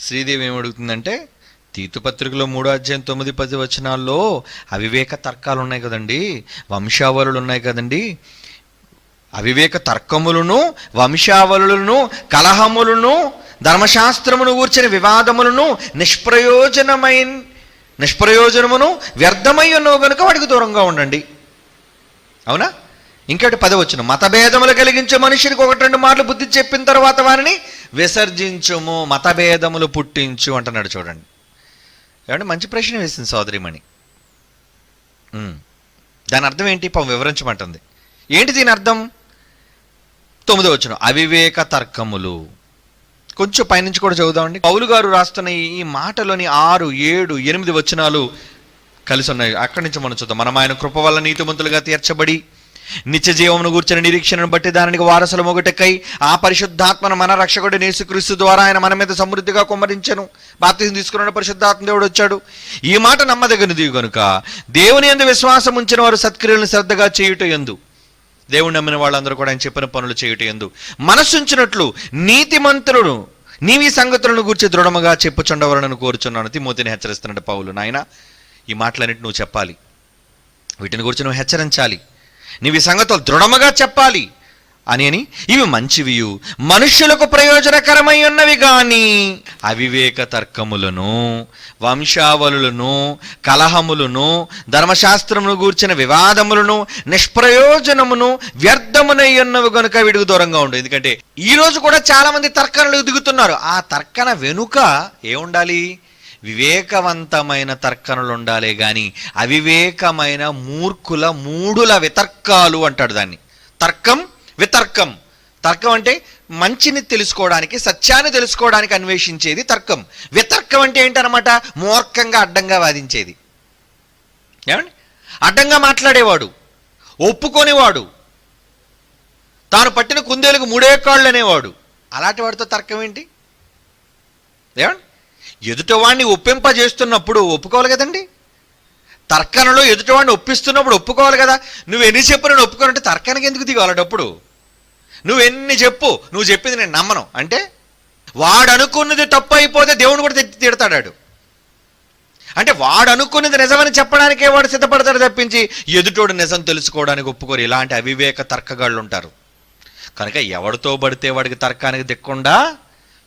శ్రీదేవి ఏమడుగుతుందంటే తీతుపత్రికలో మూడో అధ్యాయం తొమ్మిది పది వచనాల్లో అవివేక తర్కాలు ఉన్నాయి కదండి వంశావళులు ఉన్నాయి కదండి. అవివేక తర్కములను వంశావళులను కలహములను ధర్మశాస్త్రమును కూర్చిన వివాదములను నిష్ప్రయోజనమైన నిష్ప్రయోజనమును వ్యర్థమై ఉన్నావు కనుక వాడికి దూరంగా ఉండండి. అవునా? ఇంకటి పదవచ్చును మతభేదములు కలిగించే మనుషునికి ఒకటి రెండు మాటలు బుద్ధి చెప్పిన తర్వాత వారిని విసర్జించుము మతభేదములు పుట్టించు అంటున్నాడు చూడండి. ఏమంటే మంచి ప్రశ్న వేసింది సోదరిమణి. దాని అర్థం ఏంటి? పాపం వివరించమంటుంది. ఏంటి దీని అర్థం? తొమ్మిదో వచ్చిన అవివేక తర్కములు. కొంచెం పైనుంచి కూడా చదువుదామండి. పౌలు గారు రాస్తున్న ఈ- ఈ మాటలోని ఆరు ఏడు ఎనిమిది వచనాలు కలిసి ఉన్నాయి. అక్కడి నుంచి మనం చూద్దాం. మనం ఆయన కృప వల్ల నీతిమంతులుగా తీర్చబడి నిత్య జీవమును గూర్చిన నిరీక్షణను బట్టి దానికి వారసుల మొగటెక్కై ఆ పరిశుద్ధాత్మను మన రక్షకుడు నేసుక్రీస్తు ద్వారా ఆయన మన మీద సమృద్ధిగా కుమ్మరించను. బాప్తిజం తీసుకున్న పరిశుద్ధాత్మ దేవుడు వచ్చాడు. ఈ మాట నమ్మదగినది కనుక దేవుని ఎందు విశ్వాసం ఉంచిన వారు సత్క్రియలను శ్రద్ధగా చేయుట ఎందు. దేవుడు నమ్మిన వాళ్ళందరూ కూడా ఆయన చెప్పిన పనులు చేయుట ఎందు. మనస్సుంచినట్లు నీతిమంతులను నీవి సంగతులను గురించి దృఢముగా చెప్పుచుండవరనని కోరుచున్నాను. తిమోతిని హెచ్చరిస్తున్నాడు పౌలు. నాయన ఈ మాటలన్నిటి నువ్వు చెప్పాలి. వీటిని గురించి నువ్వు హెచ్చరించాలి. నీవి సంగతులు దృఢముగా చెప్పాలి. అని అని ఇవి మంచివియు మనుష్యులకు ప్రయోజనకరమై ఉన్నవి కానీ అవివేక తర్కములను వంశావళులను కలహములను ధర్మశాస్త్రమును గూర్చిన వివాదములను నిష్ప్రయోజనమును వ్యర్థమునై ఉన్నవి కనుక వీడికి దూరంగా ఉండు. ఎందుకంటే ఈ రోజు కూడా చాలామంది తర్కనలు దిగుతున్నారు ఆ తర్కన వెనుక ఏముండాలి? వివేకవంతమైన తర్కనలు ఉండాలి గాని అవివేకమైన మూర్ఖుల మూడుల వితర్కాలు అంటాడు దాన్ని. తర్కం వితర్కం. తర్కం అంటే మంచిని తెలుసుకోవడానికి సత్యాన్ని తెలుసుకోవడానికి అన్వేషించేది తర్కం. వితర్కం అంటే ఏంటనమాట మూర్ఖంగా అడ్డంగా వాదించేది. ఏమండి? అడ్డంగా మాట్లాడేవాడు. ఒప్పుకొనేవాడు. తాను పట్టిన కుందేలకు మూడే కాళ్ళు అనేవాడు అలాంటి వాడితో తర్కం ఏంటి? ఏమండి? ఎదుటివాడిని ఒప్పింపజేస్తున్నప్పుడు ఒప్పుకోవాలి కదండి? తర్కనలో ఎదుటివాడిని ఒప్పిస్తున్నప్పుడు ఒప్పుకోవాలి కదా? నువ్వు ఎన్ని చెప్పు నేను ఒప్పుకోనంటే తర్కానికి ఎందుకు దిగాలటప్పుడు నువ్వెన్ని చెప్పు నువ్వు చెప్పింది నేను నమ్మను. అంటే వాడు అనుకున్నది తప్పు అయిపోతే దేవుడు కూడా తిట్టి తిడతాడాడు. అంటే వాడు అనుకున్నది నిజమని చెప్పడానికే వాడు సిద్ధపడతాడు తప్పించి ఎదుటోడు నిజం తెలుసుకోవడానికి ఒప్పుకోరు. ఇలాంటి అవివేక తర్కగాళ్ళు ఉంటారు కనుక ఎవడితో పడితే వాడికి తర్కానికి దిక్కుండా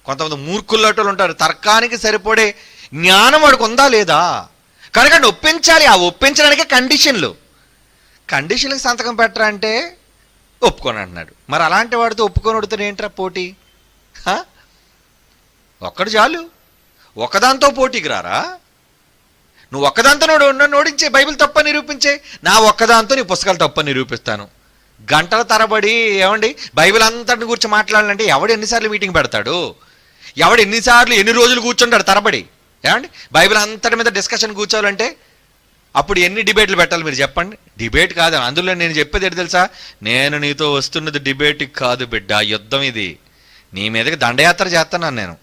కొంతమంది మూర్ఖుల్లటోళ్ళు ఉంటారు. తర్కానికి సరిపడే జ్ఞానం వాడికి ఉందా లేదా? కనుక ఒప్పించాలి. ఆ ఒప్పించడానికే కండిషన్లు. కండిషన్లకు సంతకం పెట్టరా అంటే ఒప్పుకొని అంటున్నాడు. మరి అలాంటి వాడితో ఒప్పుకొని ఉడితే ఏంట్రా పోటీ? ఒక్కడు చాలు. ఒకదాంతో పోటీకి రారా? నువ్వు ఒక్కదాంతో నోడు నన్ను ఓడించే బైబిల్ తప్ప నిరూపించే. నా ఒక్కదాంతో నీ పుస్తకాలు తప్ప నిరూపిస్తాను. గంటల తరబడి ఏమండి? బైబిల్ అంతటిని గురించి మాట్లాడాలంటే ఎవడు ఎన్నిసార్లు మీటింగ్ పెడతాడు? ఎవడు ఎన్నిసార్లు ఎన్ని రోజులు కూర్చుంటాడు తరబడి? ఏమండి? బైబిల్ అంతటి మీద డిస్కషన్ కూర్చోవాలంటే అప్పుడు ఎన్ని డిబేట్లు పెట్టాలి మీరు చెప్పండి? డిబేట్ కాదు అందులో నేను చెప్పేది ఏంటి తెలుసా? నేను నీతో వస్తున్నది డిబేట్ కాదు బిడ్డ యుద్ధం ఇది. నీ మీదకి దండయాత్ర చేస్తున్నాను నేను.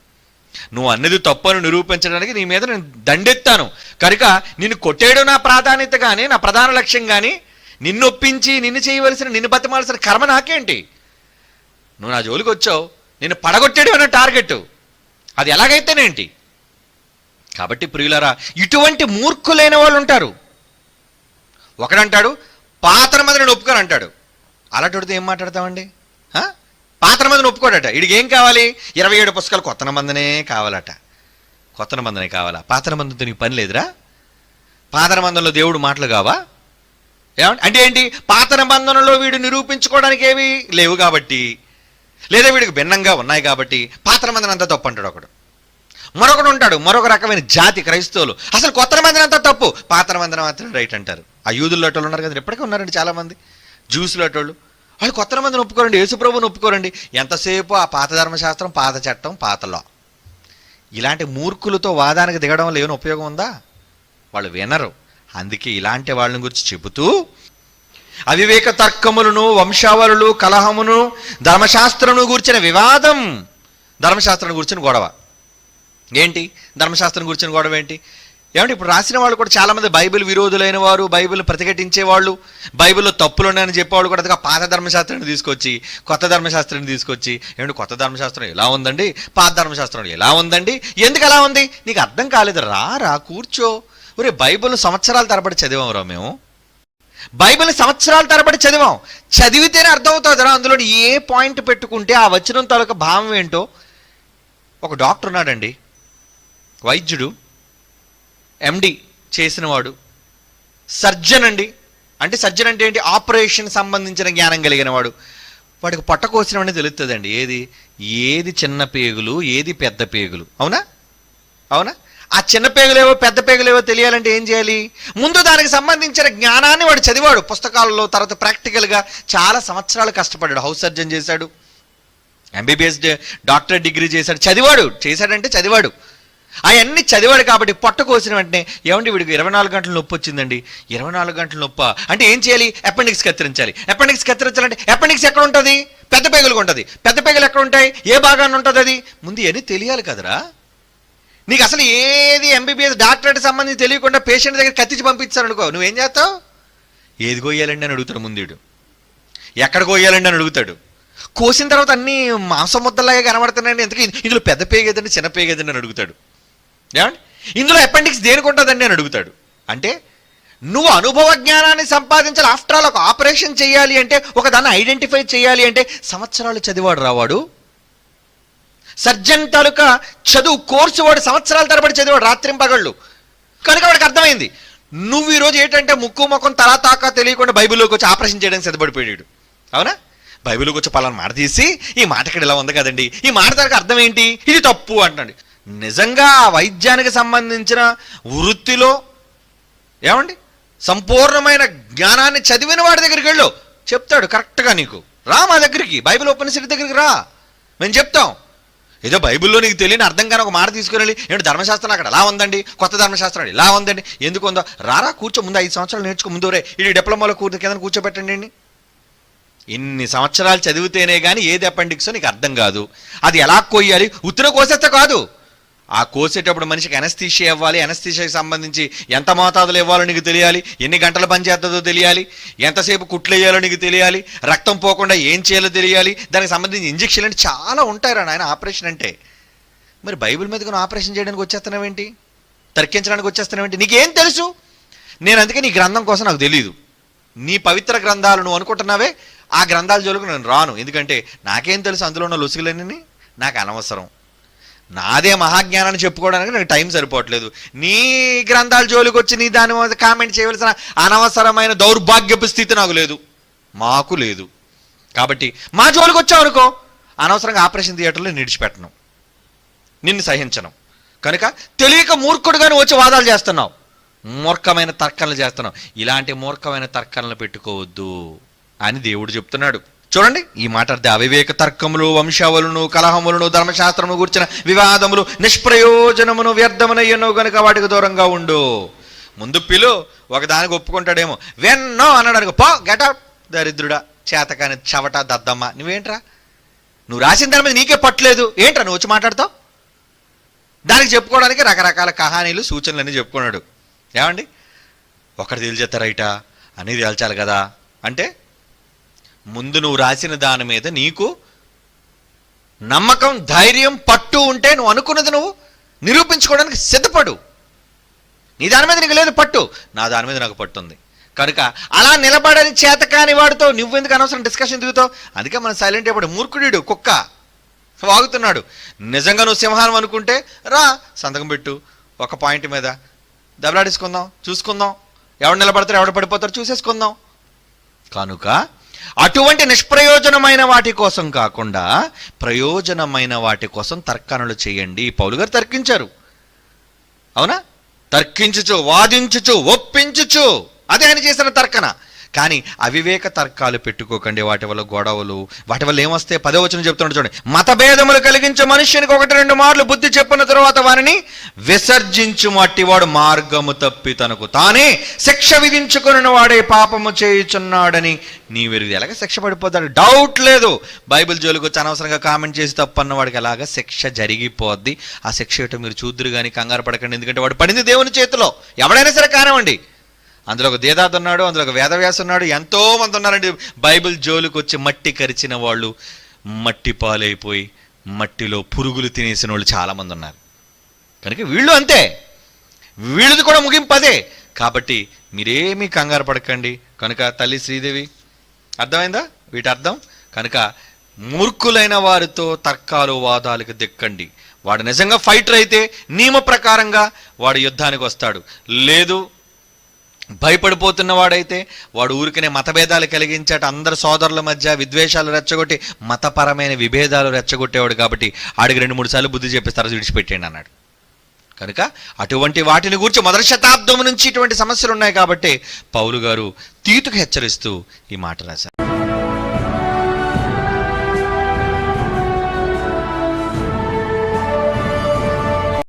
నువ్వు అన్నది తప్పని నిరూపించడానికి నీ మీద నేను దండెత్తాను. కనుక నిన్ను కొట్టేయడం నా ప్రాధాన్యత కానీ నా ప్రధాన లక్ష్యం కానీ నిన్ను ఒప్పించి నిన్ను చేయవలసిన నిన్ను బతిమాల్సిన కర్మ నాకేంటి? నువ్వు నా జోలికి వచ్చావు నిన్ను పడగొట్టేయడం అనే టార్గెట్ అది ఎలాగైతేనేంటి? కాబట్టి ప్రియులరా ఇటువంటి మూర్ఖులైన వాళ్ళు ఉంటారు ఒకడంటాడు పాత్ర మీద నేను ఒప్పుకొని అంటాడు. అలాంటితో ఏం మాట్లాడతామండి? పాత్ర మందిని ఒప్పుకోడట. వీడికి ఏం కావాలి? ఇరవై ఏడు పుస్తకాలు కొత్త మందనే కావాలట. కొత్త మందనే కావాలా? పాత్ర మందంతో నీకు పని లేదురా? పాతర మందంలో దేవుడు మాటలు కావా? ఏమంటే అంటే ఏంటి? పాతర నిబంధనలో వీడు నిరూపించుకోవడానికి ఏవి లేవు కాబట్టి లేదా వీడికి భిన్నంగా ఉన్నాయి కాబట్టి పాత్ర మందినంతా తప్పు అంటాడు ఒకడు. మరొకడు ఉంటాడు మరొక రకమైన జాతి క్రైస్తవులు. అసలు కొత్త నిబంధన అంతా తప్పు. పాత్ర నిబంధన మాత్రం రైట్ అంటారు. ఆ యూదుల్లో ఉన్నారు కదా ఇప్పటికే ఉన్నారండి చాలామంది. జ్యూసులు అటోళ్ళు. వాళ్ళు కొత్త మందిని ఒప్పుకోరండి యేసుప్రభుని ఒప్పుకోరండి. ఎంతసేపు ఆ పాత ధర్మశాస్త్రం పాత చట్టం పాతలో ఇలాంటి మూర్ఖులతో వాదానికి దిగడం వల్ల ఏమైనా ఉపయోగం ఉందా? వాళ్ళు వినరు. అందుకే ఇలాంటి వాళ్ళని గురించి చెబుతూ అవివేక తర్కములను వంశావళులు కలహమును ధర్మశాస్త్రమును గూర్చిన వివాదం. ధర్మశాస్త్రం గురించిన గొడవ. ఏంటి? ధర్మశాస్త్రం గురించిన గొడవ ఏంటి? ఏమంటే ఇప్పుడు రాసిన వాళ్ళు కూడా చాలా మంది బైబిల్ విరోధులైన వారు బైబిల్ ప్రతిఘటించే వాళ్ళు బైబిల్లో తప్పులు ఉన్నాయని చెప్పేవాళ్ళు కూడా అందుకే పాత ధర్మశాస్త్రాన్ని తీసుకొచ్చి కొత్త ధర్మశాస్త్రాన్ని తీసుకొచ్చి ఏమంటే కొత్త ధర్మశాస్త్రం ఎలా ఉందండి? పాత ధర్మశాస్త్రం ఎలా ఉందండి? ఎందుకు ఎలా ఉంది? నీకు అర్థం కాలేదు రా రా కూర్చో. ఒరే బైబిల్ సంవత్సరాల తరబడి చదివాంరా మేము. బైబిల్ సంవత్సరాల తరబడి చదివాం. చదివితేనే అర్థమవుతుంది అందులో ఏ పాయింట్ పెట్టుకుంటే ఆ వచనం తాలూకు భావం ఏంటో. ఒక డాక్టర్ ఉన్నాడండి. వైద్యుడు ఎండి చేసినవాడు. సర్జన్ అండి. అంటే సర్జన్ అంటే ఏంటి? ఆపరేషన్ సంబంధించిన జ్ఞానం కలిగిన వాడు వాడికి పొట్ట కోసినవన్నీ తెలుస్తుందండి ఏది? ఏది చిన్న పేగులు ఏది పెద్ద పేగులు. అవునా? అవునా? ఆ చిన్న పేగులేవో పెద్ద పేగులేవో తెలియాలంటే ఏం చేయాలి? ముందు దానికి సంబంధించిన జ్ఞానాన్ని వాడు చదివాడు. పుస్తకాలలో తర్వాత ప్రాక్టికల్గా చాలా సంవత్సరాలు కష్టపడ్డాడు. హౌస్ సర్జన్ చేశాడు. ఎంబీబీఎస్ డాక్టర్ డిగ్రీ చేశాడు. చదివాడు. చేశాడంటే చదివాడు. అవన్నీ చదివాడు కాబట్టి పొట్ట కోసిన వెంటనే ఏమండి వీడికి ఇరవై నాలుగు గంటల నొప్పి వచ్చిందండి? ఇరవై నాలుగు గంటల నొప్ప? అంటే ఏం చేయాలి? అపెండిక్స్ కత్తిరించాలి. అపెండిక్స్ కత్తిరించాలంటే అపెండిక్స్ ఎక్కడ ఉంటుంది? పెద్ద పేగులుగా ఉంటుంది. పెద్ద పేగులు ఎక్కడ ఉంటాయి? ఏ భాగాన్ని ఉంటుంది అది? ముందు ఇవన్నీ తెలియాలి కదరా. నీకు అసలు ఏది ఎంబీబీఎస్ డాక్టరేట్ సంబంధించి తెలియకుండా పేషెంట్ దగ్గర కత్తించి పంపించారు అనుకో నువ్వేం చేస్తావు? ఏది కోయాలండి అని అడుగుతాడు ముందుడు. ఎక్కడ కోయాలండి అని అడుగుతాడు. కోసిన తర్వాత అన్ని మాంసం ముద్దలాగా కనబడుతున్నాయండి. ఎందుకు? ఇందులో పెద్ద పేగేదండి చిన్న పేగేదండి అని అడుగుతాడు. ఏమండి? ఇందులో అపెండిక్స్ దేనికి ఉంటుందండి అని అడుగుతాడు. అంటే నువ్వు అనుభవ జ్ఞానాన్ని సంపాదించాలి. ఆఫ్టర్ ఆల్ ఒక ఆపరేషన్ చేయాలి అంటే ఒక దాన్ని ఐడెంటిఫై చేయాలి అంటే సంవత్సరాలు చదివాడు రావాడు. సర్జన్ తాలూకా చదువు కోర్సు వాడు సంవత్సరాల తరబడి చదివాడు రాత్రింపగళ్ళు కనుక వాడికి అర్థమైంది. నువ్వు ఈరోజు ఏంటంటే ముక్కు ముఖం తలా తాకా తెలియకుండా బైబిల్లోకి వచ్చి ఆపరేషన్ చేయడానికి సిద్ధపడిపోయాడు. అవునా? బైబిల్లోకి వచ్చి పలానా మాట తీసి ఈ మాట ఇక్కడ ఇలా ఉంది కదండి ఈ మాట దానికి అర్థం ఏంటి? ఇది తప్పు అంటాడు. నిజంగా ఆ వైద్యానికి సంబంధించిన వృత్తిలో ఏమండి? సంపూర్ణమైన జ్ఞానాన్ని చదివిన వాడి దగ్గరికి వెళ్ళు. చెప్తాడు కరెక్ట్గా నీకు. రా మా దగ్గరికి. బైబిల్ ఉపనిషత్తు దగ్గరికి రా. మేము చెప్తాం. ఏదో బైబిల్లో నీకు తెలియని అర్థం కానీ ఒక మాట తీసుకుని వెళ్ళి ఏంటి ధర్మశాస్త్రం అక్కడ ఎలా ఉందండి? కొత్త ధర్మశాస్త్రం ఇలా ఉందండి? ఎందుకు ఉందో? రారా కూర్చో ముందు ఐదు సంవత్సరాలు నేర్చుకో ముందు రే ఇది డిప్లొమాలో కూర్చు కింద కూర్చోబెట్టండి అండి ఇన్ని సంవత్సరాలు చదివితేనే కానీ ఏది అపెండిక్సో నీకు అర్థం కాదు. అది ఎలా కొయ్యాలి? ఉత్తర కోసేస్తే కాదు. ఆ కోసేటప్పుడు మనిషికి ఎనస్థీషియా ఇవ్వాలి ఎనస్థీషియాకి సంబంధించి ఎంత మోతాదులు ఇవ్వాలో నీకు తెలియాలి ఎన్ని గంటలు పనిచేస్తుందో తెలియాలి ఎంతసేపు కుట్లు వేయాలో నీకు తెలియాలి రక్తం పోకుండా ఏం చేయాలో తెలియాలి దానికి సంబంధించి ఇంజక్షన్లు అంటే చాలా ఉంటారు ఆయన ఆపరేషన్ అంటే. మరి బైబిల్ మీద నువ్వు ఆపరేషన్ చేయడానికి వచ్చేస్తున్నావేంటి తర్కించడానికి వచ్చేస్తున్నావేంటి నీకేం తెలుసు? నేను అందుకే నీ గ్రంథం కోసం నాకు తెలియదు నీ పవిత్ర గ్రంథాలు నువ్వు అనుకుంటున్నావే? ఆ గ్రంథాల జోలికి నేను రాను. ఎందుకంటే నాకేం తెలుసు అందులో ఉన్న లొసుగులన్నీ? నాకు అనవసరం. నాదే మహాజ్ఞానాన్ని చెప్పుకోవడానికి నాకు టైం సరిపోవట్లేదు. నీ గ్రంథాల జోలికి వచ్చి నీ దాని మీద కామెంట్ చేయవలసిన అనవసరమైన దౌర్భాగ్యపు స్థితి నాకు లేదు. మాకు లేదు. కాబట్టి మా జోలికి వచ్చావనుకో అనవసరంగా ఆపరేషన్ థియేటర్లో నిడిచిపెట్టను. నిన్ను సహించను. కనుక తెలియక మూర్ఖుడుగానే వచ్చి వాదాలు చేస్తున్నావు. మూర్ఖమైన తర్కనలు చేస్తున్నావు. ఇలాంటి మూర్ఖమైన తర్కనలు పెట్టుకోవద్దు అని దేవుడు చెప్తున్నాడు. చూడండి ఈ మాట అర్థం అవివేక తర్కములు వంశావళును కలహములను ధర్మశాస్త్రము గుర్చిన వివాదములు నిష్ప్రయోజనమును వ్యర్థమునయ్యనో గనుక వాటికి దూరంగా ఉండు. ముందు పిలు ఒకదానికి ఒప్పుకుంటాడేమో వెన్నో అన్నాడు పో గెటౌట్ దరిద్రుడా చేతకాని చవట దద్దమ్మ నువ్వేంట్రా? నువ్వు రాసిన దాని మీద నీకే పట్టలేదు ఏంట్రా నువ్వు వచ్చి మాట్లాడతావు? దానికి చెప్పుకోవడానికి రకరకాల కహానీలు సూచనలు అన్నీ చెప్పుకున్నాడు. ఏమండి? ఒకటి తేల్చేస్తారైటా అన్నీ తేల్చాలి కదా? అంటే ముందు నువ్వు రాసిన దాని మీద నీకు నమ్మకం ధైర్యం పట్టు ఉంటే నువ్వు అనుకున్నది నువ్వు నిరూపించుకోవడానికి సిద్ధపడు. నీ దాని మీద నీకు లేదు పట్టు. నా దాని మీద నాకు పట్టుంది కనుక అలా నిలబడని చేత కాని వాడితో నువ్వెందుకు అనవసరం డిస్కషన్ దిగుతావు? అందుకే మనం సైలెంట్ అయిపోయాడు మూర్ఖుడు కుక్క. వాగుతున్నాడు. నిజంగా నువ్వు సింహానం అనుకుంటే రా సంతకం పెట్టు. ఒక పాయింట్ మీద దెబ్బలాడేసుకుందాం చూసుకుందాం. ఎవడు నిలబడతారు ఎవడు పడిపోతారు చూసేసుకుందాం. కనుక అటువంటి నిష్ప్రయోజనమైన వాటి కోసం కాకుండా ప్రయోజనమైన వాటి కోసం తర్కణలు చేయండి. పౌలు గారు తర్కించారు. అవునా? తర్కించుచు వాదించుచు ఒప్పించుచు. అదే ఆయన చేసిన తర్కన కానీ అవివేక తర్కాలు పెట్టుకోకండి వాటి వల్ల గొడవలు వాటి వల్ల ఏమొస్తే పదే వచ్చిన చెప్తున్నాడు చూడండి. మతభేదములు కలిగించే మనుష్యునికి ఒకటి రెండు మార్లు బుద్ధి చెప్పిన తర్వాత వారిని విసర్జించు మట్టివాడు మార్గము తప్పి తనకు. తానే శిక్ష విధించుకుని వాడే పాపము చేయుచున్నాడని నీ వెరుగు ఎలాగ శిక్ష పడిపోతాడు? డౌట్ లేదు. బైబిల్ జోలికి వచ్చి అనవసరంగా కామెంట్ చేసి తప్పన్న వాడికి ఎలాగ శిక్ష జరిగిపోద్ది? ఆ శిక్ష ఏటో మీరు చూద్దరు కానీ కంగారు పడకండి ఎందుకంటే వాడు పడింది దేవుని చేతిలో. ఎవడైనా సరే కానివ్వండి. అందులో ఒక దేదాద్ ఉన్నాడు అందులో ఒక వేదవ్యాస ఉన్నాడు ఎంతో మంది ఉన్నారండి. బైబిల్ జోలికి వచ్చి మట్టి కరిచిన వాళ్ళు మట్టి పాలైపోయి మట్టిలో పురుగులు తినేసిన వాళ్ళు చాలామంది ఉన్నారు. కనుక వీళ్ళు అంతే. వీళ్ళది కూడా ముగింపు అదే. కాబట్టి మీరేమీ కంగారు పడకండి. కనుక తల్లి శ్రీదేవి అర్థమైందా? వీటి అర్థం? కనుక మూర్ఖులైన వారితో తర్కాలు వాదాలకు దిక్కండి. వాడు నిజంగా ఫైటర్ అయితే నియమ ప్రకారంగా వాడు యుద్ధానికి వస్తాడు. లేదు భయపడిపోతున్న వాడైతే వాడు ఊరికనే మతభేదాలు కలిగించాట. అందరి సోదరుల మధ్య విద్వేషాలు రెచ్చగొట్టి మతపరమైన విభేదాలు రెచ్చగొట్టేవాడు కాబట్టి ఆడికి రెండు మూడు సార్లు బుద్ధి చెప్పిస్తారు విడిచిపెట్టేయండి అన్నాడు. కనుక అటువంటి వాటిని గురించి మొదటి శతాబ్దం నుంచి ఇటువంటి సమస్యలు ఉన్నాయి కాబట్టి పౌలు గారు తీతుకు హెచ్చరిస్తూ ఈ మాట రాశారు.